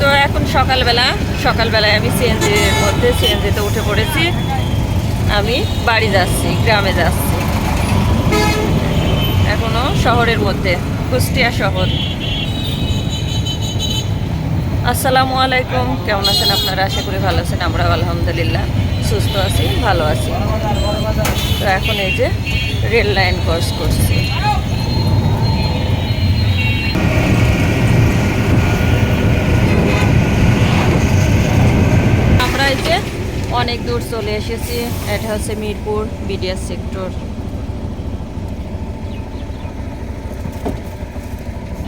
তো এখন সকালবেলা, সকালবেলায় আমি সিএনজির মধ্যে সিএনজিতে উঠে পড়েছি। আমি বাড়ি যাচ্ছি, গ্রামে যাচ্ছি। এখনও শহরের মধ্যে, কুষ্টিয়া শহর। আসসালামু আলাইকুম, কেমন আছেন আপনারা? আশা করি ভালো আছেন, আমরাও আলহামদুলিল্লাহ সুস্থ আছি, ভালো আছি। তো এখন এই যে রেল লাইন ক্রস করছি। যে অনেক দূর চলে এসেছি। এটা হচ্ছে মিরপুর বিডিএস সেক্টর।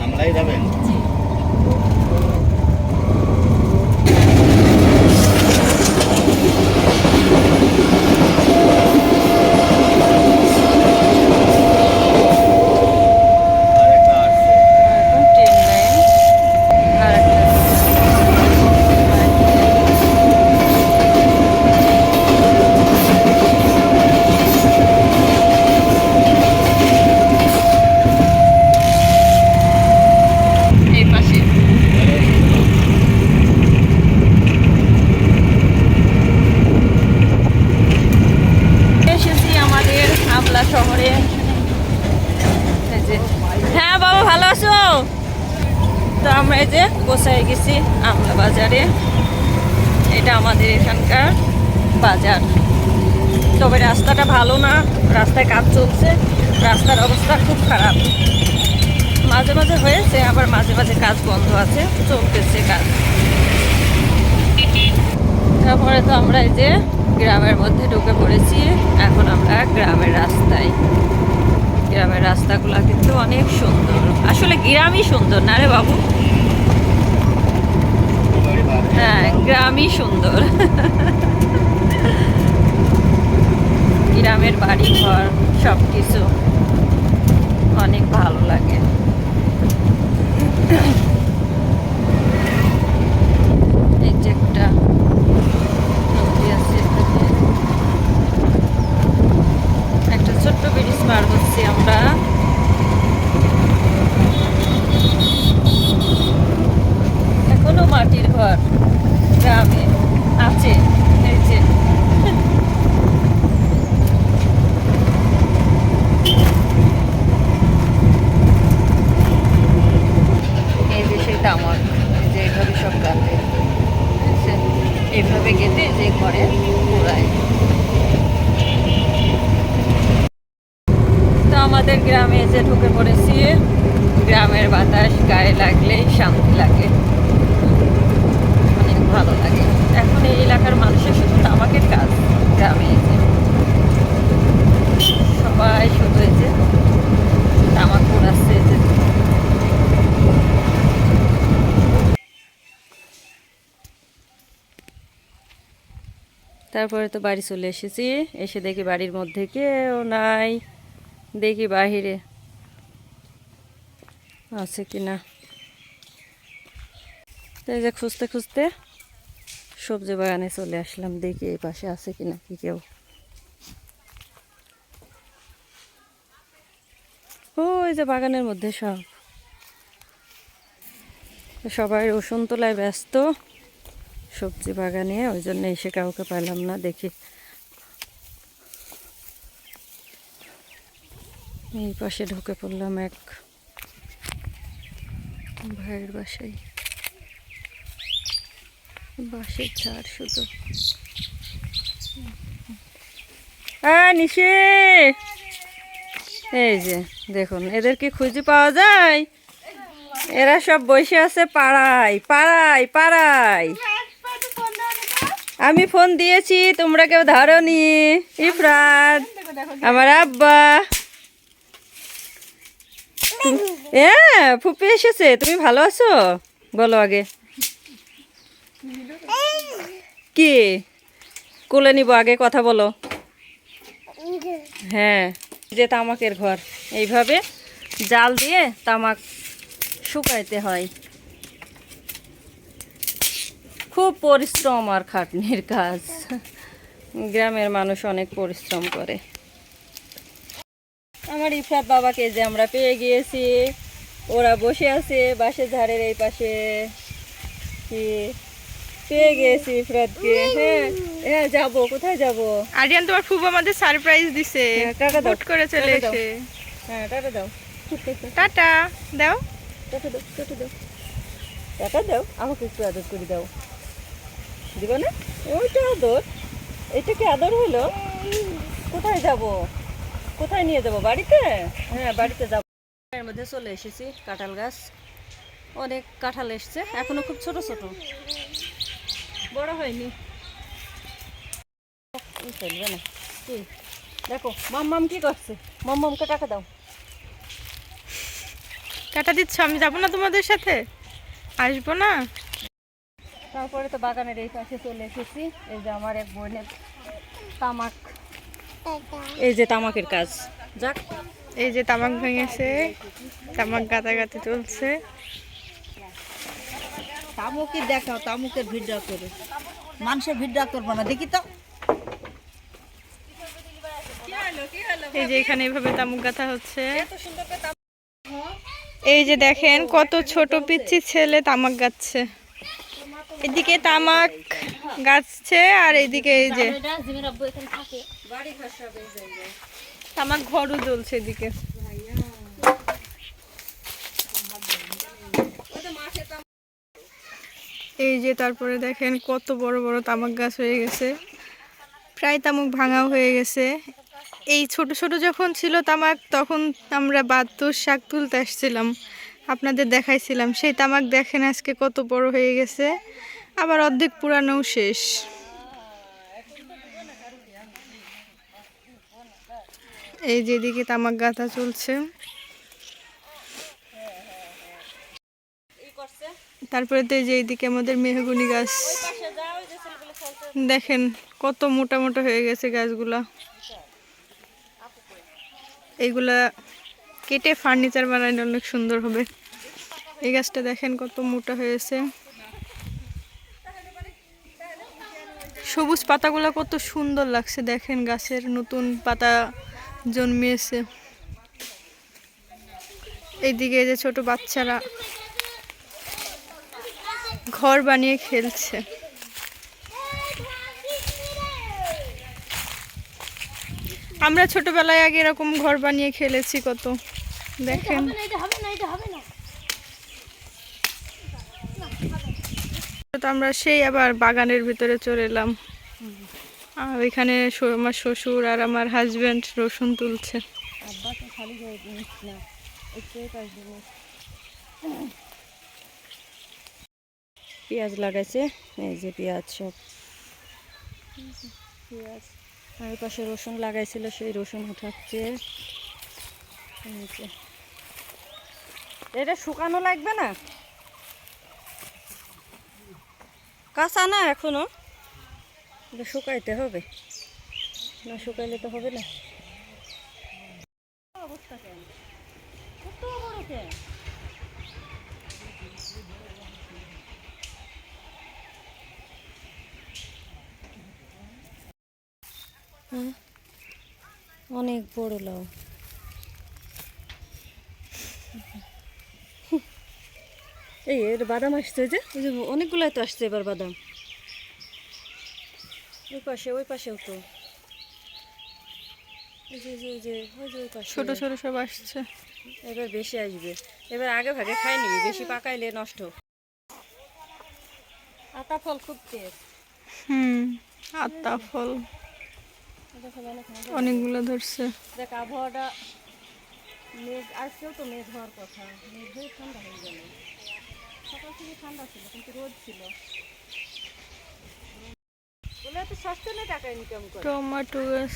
আমরাই যাবেন আরেকটা আসছে এখন ট্রেন লাইন আর একটা এই পাশে এসেছি আমাদের হামলা শহরে এই যে হ্যাঁ বাবা ভালো আছো তো আমরা এই যে গেছি আমলা বাজারে। এটা আমাদের এখানকার বাজার। তবে রাস্তাটা ভালো না, রাস্তায় কাজ চলছে, রাস্তার অবস্থা খুব খারাপ। মাঝে মাঝে হয়েছে, আবার মাঝে মাঝে কাজ বন্ধ আছে, চলতেছে কাজ। তারপরে তো আমরা এই যে গ্রামের মধ্যে ঢুকে পড়েছি, এখন আমরা গ্রামের রাস্তায়। গ্রামের রাস্তাগুলো কিন্তু অনেক সুন্দর। আসলে গ্রামই সুন্দর না রে বাবু হ্যাঁ গ্রামই সুন্দর। গ্রামের বাড়ি ঘর সব কিছু অনেক ভালো লাগে। একটা একটা ছোট্ট ব্রিজ পার হচ্ছি আমরা এখনও মাটির ঘর গ্রামে আছে এই যে এই যে সেই তামাক এই যে এইভাবে সব গাঁথে বুঝছেন? এইভাবে গেঁথে যে ঘরে তো আমাদের গ্রামে এসে ঢুকে পড়েছি। গ্রামের বাতাস, গায়ে লাগলেই শান্তি লাগে। অনেক ভালো লাগে। এখন এই এলাকার মানুষের শুধু তামাকের কাজ, গ্রামে এসে। সবাই শুধু যে তামাক পোড়াচ্ছে, এই তারপরে তো বাড়ি চলে এসেছি। এসে দেখি বাড়ির মধ্যে কেউ নাই। দেখি বাহিরে আছে কি না এই যে খুঁজতে খুঁজতে সবজি বাগানে চলে আসলাম, দেখি এই পাশে আছে কি না কি কেউ। ও এই যে বাগানের মধ্যে সব। সবাই রসুন তোলায় ব্যস্ত। সবজি বাগানে, ওই জন্য এসে কাউকে পেলাম না, দেখি। এই পাশে ঢুকে পড়লাম এক ভাইয়ের বাসায়। বাসের ছাড় শুধু। নিশে! এই যে, দেখুন, এদের কি খুঁজে পাওয়া যায়? এরা সব বসে আছে পাড়ায় পাড়ায় পাড়ায়। আমি ফোন দিয়েছি, তোমরা কেউ ধরনি। ইফরাত, আমার আব্বা। হ্যাঁ ফুপি এসেছে, তুমি ভালো আছো? বলো আগে। কি? কোলে নিব, আগে কথা বলো। হ্যাঁ যে তামাকের ঘর। এইভাবে জাল দিয়ে তামাক শুকাইতে হয়। খুব পরিশ্রম আর খাটনির কাজ। গ্রামের মানুষ অনেক পরিশ্রম করে। আমার ইফরাত বাবাকে যে আমরা পেয়ে গিয়েছি ওরা বসে আছে বাসের ধারের এই পাশে। গেছি পেয়ে গেছি ইফরাতকে। হ্যাঁ হ্যাঁ যাব কোথায় যাব? আরিয়ান তোমার ফুবু আমাদের সারপ্রাইজ দিছে। হ্যাঁ, টাকা দাও, করে চলে এসে। হ্যাঁ টাটা দাও। টাটা দাও। টাটা দাও টাটা দাও। টাটা দাও আমাকে একটু আদর করে দাও। দিবা না ওইটা আদর। এটা কি আদর হলো? কোথায় যাব? কোথায় নিয়ে যাব? বাড়িতে? হ্যাঁ বাড়িতে যাব। এর মধ্যে চলে এসেছি, কাঁঠাল গাছ। অনেক কাঁঠাল এসছে, এখনও খুব ছোট ছোট। বড় হয়নি। ই ফেলবে না কি? দেখো, মাম্মাম কি করছে? মাম্মামকে টাকা দাও। টাটা দিচ্ছ? আমি যাব না তোমাদের সাথে? আসব না? তারপরে তো বাগানের এই পাশে চলে এসেছি। এই যে আমার এক বোনের তামাক। এই যে তামাকের কাজ। যাক এই যে তামাক ভেঙেছে তামাক গাতাগাতি চলছে। তামুকি দেখাও তামুকের ভিডিও করে। মানুষের ভিডিও করব না দেখি তো। এই যে এখানে এভাবে তামুক গাথা হচ্ছে। এই যে দেখেন কত ছোট পিচ্ছি ছেলে তামাক গাচ্ছে। এদিকে তামাক গাছছে আর এদিকে এই যে তামাক ঘরও জ্বলছে এদিকে। এই যে তারপরে দেখেন কত বড় বড় তামাক গাছ হয়ে গেছে। প্রায় তামাক ভাঙাও হয়ে গেছে। এই ছোট ছোট যখন ছিল তামাক, তখন আমরা বাদ্যুর শাক তুলতে আসছিলাম। আপনাদের দেখাইছিলাম, সেই তামাক দেখেন আজকে কত বড় হয়ে গেছে। আবার অর্ধেক পুরানোও শেষ। এই যেদিকে তামাক গাঁথা চলছে। তারপরে তো যে এইদিকে আমাদের মেহগুনি গাছ। দেখেন কত মোটা মোটা হয়ে গেছে গাছগুলা। এইগুলা কেটে ফার্নিচার বানাইলে অনেক সুন্দর হবে। এই গাছটা দেখেন কত মোটা হয়েছে। সবুজ পাতাগুলো কত সুন্দর লাগছে দেখেন গাছের নতুন পাতা জন্মিয়েছে। এইদিকে যে ছোট বাচ্চারা ঘর বানিয়ে খেলছে। আমরা ছোটবেলায় আগে এরকম ঘর বানিয়ে খেলেছি কত। দেখেন। তো আমরা সেই আবার বাগানের ভিতরে চলে এলাম। আর ওইখানে আমার শ্বশুর আর আমার হাজব্যান্ড রসুন তুলছে। পেঁয়াজ লাগাইছে। এই যে পেঁয়াজ সব। পেঁয়াজ। আর পাশে রসুন লাগাইছিল, সেই রসুন উঠাচ্ছে এটা শুকানো লাগবে না? কাঁচা না এখনও। এটা শুকাইতে হবে। না শুকাইলে তো হবে না। অনেক বড় লাউ। এই এর বাদাম আসছে যে। ওই যে অনেকগুলাই তো আসছে এবার বাদাম। ওই পাশে ওই পাশেও তো। ছোট ছোট সব আসছে। এবার বেশি আসবে। এবার আগে ভাগে খাই নিবি বেশি পাকাইলে নষ্ট। আতা ফল খুব তেজ হুম আত্মা ফল। অনেকগুলো ধরছে। দেখ আবহাওয়াটা মেঘ আজকেও তো মেঘ হওয়ার কথা। মেঘ হয়ে ঠান্ডা হয়ে গেল। সকাল থেকে ঠান্ডা ছিল কিন্তু রোদ ছিল। বলে তো সস্তেনে টাকা ইনকাম করে? টমেটো গাছ।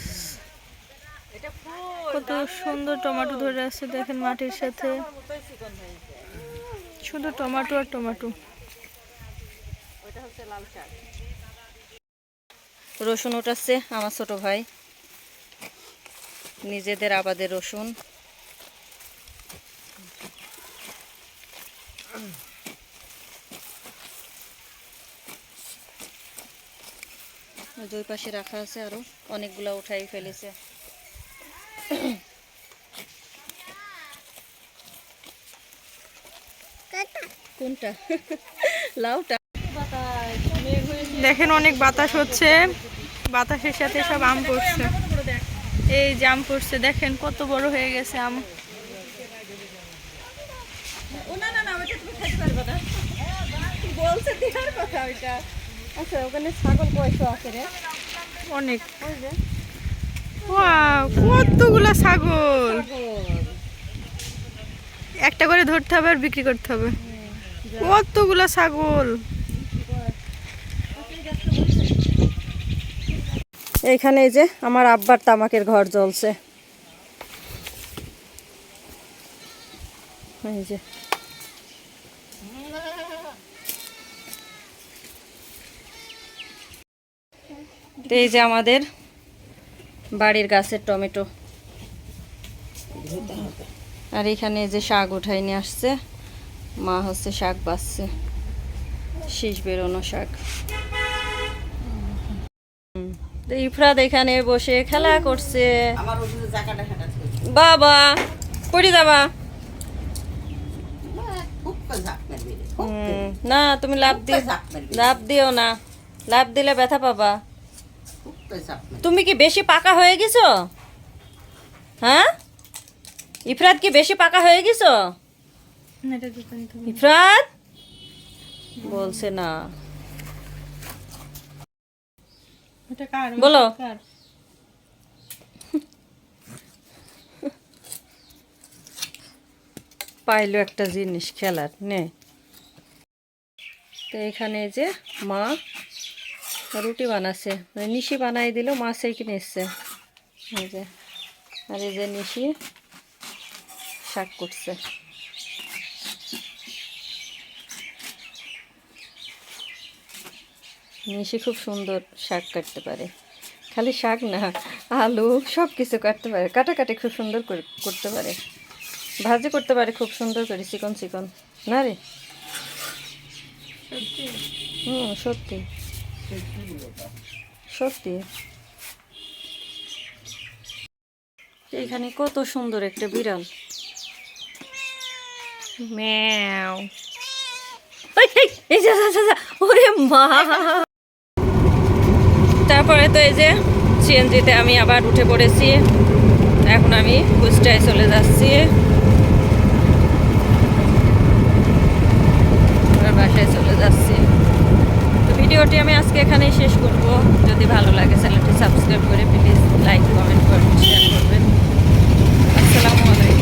কত সুন্দর টমেটো ধরে আছে দেখেন মাটির সাথে। শুধু টমেটো আর টমেটো রসুন উঠাচ্ছে আমার ছোট ভাই। নিজেদের আবাদের রসুন। ওই পাশে রাখা আছে আরও। অনেকগুলা উঠাই ফেলেছে। কোনটা? লাউটা। দেখেন অনেক বাতাস হচ্ছে। বাতাসের সাথে সব আম পড়ছে। এই যে আম পড়ছে দেখেন কত বড় হয়ে গেছে আম। না না না ওটা তুমি খাইতে পারবে না। বলছে দেওয়ার কথা ওইটা। আচ্ছা ওখানে ছাগল পয়সা আছে রে? অনেক। কতগুলা ছাগল? একটা করে ধরতে হবে আর বিক্রি করতে হবে। কতগুলা ছাগল? এইখানে এই যে আমার আব্বার তামাকের ঘর জ্বলছে। এই যে। তো এই যে আমাদের বাড়ির গাছের টমেটো। আর এখানে যে শাক উঠাই নিয়ে আসছে। মা হচ্ছে শাক বাছছে শীষ বেরোনো শাক। তো ইফরাত এখানে বসে খেলা করছে। বাবা পড়ে যাবা। না তুমি লাভ দি ঝাঁক লাভ দিও না। লাভ দিলে ব্যথা পাবা। তুমি কি বেশি পাকা হয়ে গেছো? হ্যাঁ? ইফরাত কি বেশি পাকা হয়ে গেছো? ইফরাত? বলছে না। বলো। পাইলো একটা জিনিস খেলার নে। তো এখানে যে মা রুটি বানাচ্ছে। মানে নিশি বানাই দিল মা সেই কিনে এসছে এই যে আর এই যে নিশি শাক করছে। নিশি খুব সুন্দর শাক কাটতে পারে। খালি শাক না আলু সব কিছু কাটতে পারে। কাটা কাটাকাটি খুব সুন্দর করে করতে পারে। ভাজি করতে পারে খুব সুন্দর করে চিকন চিকন। না রে? হুম সত্যি। সত্যি? এখানে কত সুন্দর একটা বিড়াল। ম্যাও। ওরে মা। তারপরে তো এই যে সিএনজিতে আমি আবার উঠে পড়েছি। এখন আমি কুষ্টায় চলে যাচ্ছি। বাসায় চলে যাচ্ছি। ভিডিওটি আমি আজকে এখানেই শেষ করব। যদি ভালো লাগে চ্যানেলটি সাবস্ক্রাইব করে প্লিজ লাইক, কমেন্ট করবেন শেয়ার করবেন। আসসালামু আলাইকুম।